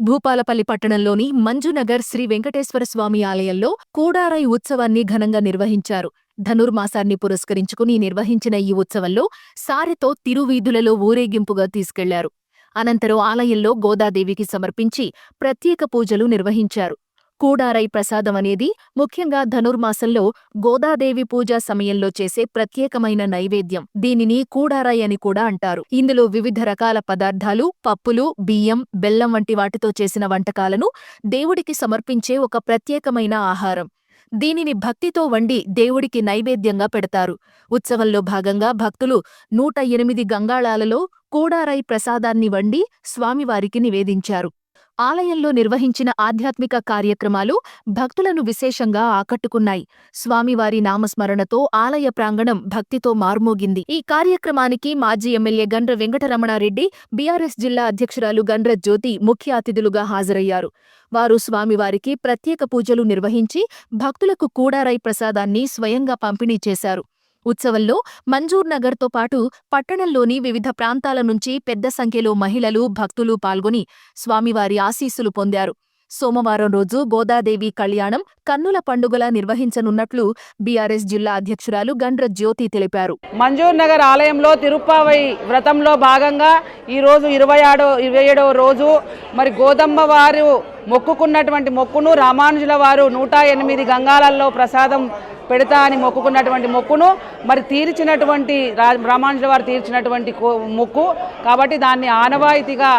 భూపాలపల్లి పట్టణంలోని మంజునగర్ శ్రీ వెంకటేశ్వర స్వామి ఆలయంలో కూడారై ఉత్సవాన్ని ఘనంగా నిర్వహించారు. ధనుర్మాసాన్ని పురస్కరించుకుని నిర్వహించిన ఈ ఉత్సవంలో సారెతో తిరువీధులలో ఊరేగింపుగా తీసుకెళ్ళారు. అనంతరం ఆలయంలో గోదాదేవికి సమర్పించి ప్రత్యేక పూజలు నిర్వహించారు. కూడారై ప్రసాదం అనేది ముఖ్యంగా ధనుర్మాసంలో గోదాదేవి పూజ సమయంలో చేసే ప్రత్యేకమైన నైవేద్యం. దీనిని కూడారై అని కూడా అంటారు. ఇందులో వివిధ రకాల పదార్థాలు పప్పులు బియ్యం బెల్లం వంటి వాటితో చేసిన వంటకాలను దేవుడికి సమర్పించే ఒక ప్రత్యేకమైన ఆహారం. దీనిని భక్తితో వండి దేవుడికి నైవేద్యంగా పెడతారు. ఉత్సవంలో భాగంగా భక్తులు నూట ఎనిమిది గంగాళాలలో కూడారై ప్రసాదాన్ని వండి స్వామివారికి నివేదించారు. ఆలయంలో నిర్వహించిన ఆధ్యాత్మిక కార్యక్రమాలు భక్తులను విశేషంగా ఆకట్టుకున్నాయి. స్వామివారి నామస్మరణతో ఆలయ ప్రాంగణం భక్తితో మార్మోగింది. ఈ కార్యక్రమానికి మాజీ ఎమ్మెల్యే గండ్ర వెంకటరమణారెడ్డి బీఆర్ఎస్ జిల్లా అధ్యక్షురాలు గండ్ర జ్యోతి ముఖ్య అతిథులుగా హాజరయ్యారు. వారు స్వామివారికి ప్రత్యేక పూజలు నిర్వహించి భక్తులకు కూడారై ప్రసాదాన్ని స్వయంగా పంపిణీ చేశారు. ఉత్సవంలో మంజూర్ నగర్తో పాటు పట్టణంలోని వివిధ ప్రాంతాల నుంచి పెద్ద సంఖ్యలో మహిళలు భక్తులు పాల్గొని స్వామివారి ఆశీస్సులు పొందారు. సోమవారం రోజు గోదాదేవి కళ్యాణం కన్నుల పండుగలా నిర్వహించనున్నట్లు బీఆర్ఎస్ జిల్లా అధ్యక్షురాలు గండ్ర జ్యోతి తెలిపారు. మంజూర్ నగర్ ఆలయంలో తిరుప్పావై వ్రతంలో భాగంగా ఈరోజు ఇరవై ఆడో ఇరవై ఏడవ రోజు మరి గోదమ్మ వారు మొక్కుకున్నటువంటి మొక్కును రామానుజుల వారు నూట ఎనిమిది గంగాలలో ప్రసాదం పెడతా అని మొక్కుకున్నటువంటి మొక్కును మరి తీర్చినటువంటి రామానుజుల వారు తీర్చినటువంటి కో- మొక్కు కాబట్టి దాన్ని ఆనవాయితీగా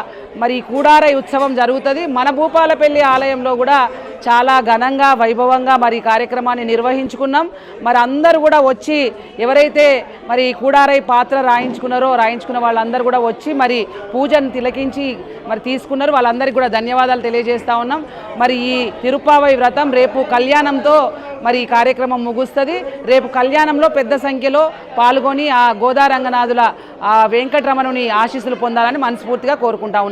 మరి కూడారై ఉత్సవం జరుగుతుంది. మన భూపాలపల్లి ఆలయంలో కూడా చాలా ఘనంగా వైభవంగా మరి కార్యక్రమాన్ని నిర్వహించుకున్నాం. మరి అందరూ కూడా వచ్చి ఎవరైతే మరి కూడారై పాత్ర రాయించుకున్నారో రాయించుకున్న వాళ్ళందరూ కూడా వచ్చి మరి పూజను తిలకించి మరి తీసుకున్నారు. వాళ్ళందరికీ కూడా ధన్యవాదాలు తెలియజేస్తూ ఉన్నాం. మరి ఈ తిరుప్పావై వ్రతం రేపు కళ్యాణంతో మరి ఈ కార్యక్రమం ముగుస్తుంది. రేపు కళ్యాణంలో పెద్ద సంఖ్యలో పాల్గొని ఆ గోదారంగనాథుల ఆ వెంకటరమణుని ఆశీస్సులు పొందాలని మనస్ఫూర్తిగా కోరుకుంటా ఉన్నాం.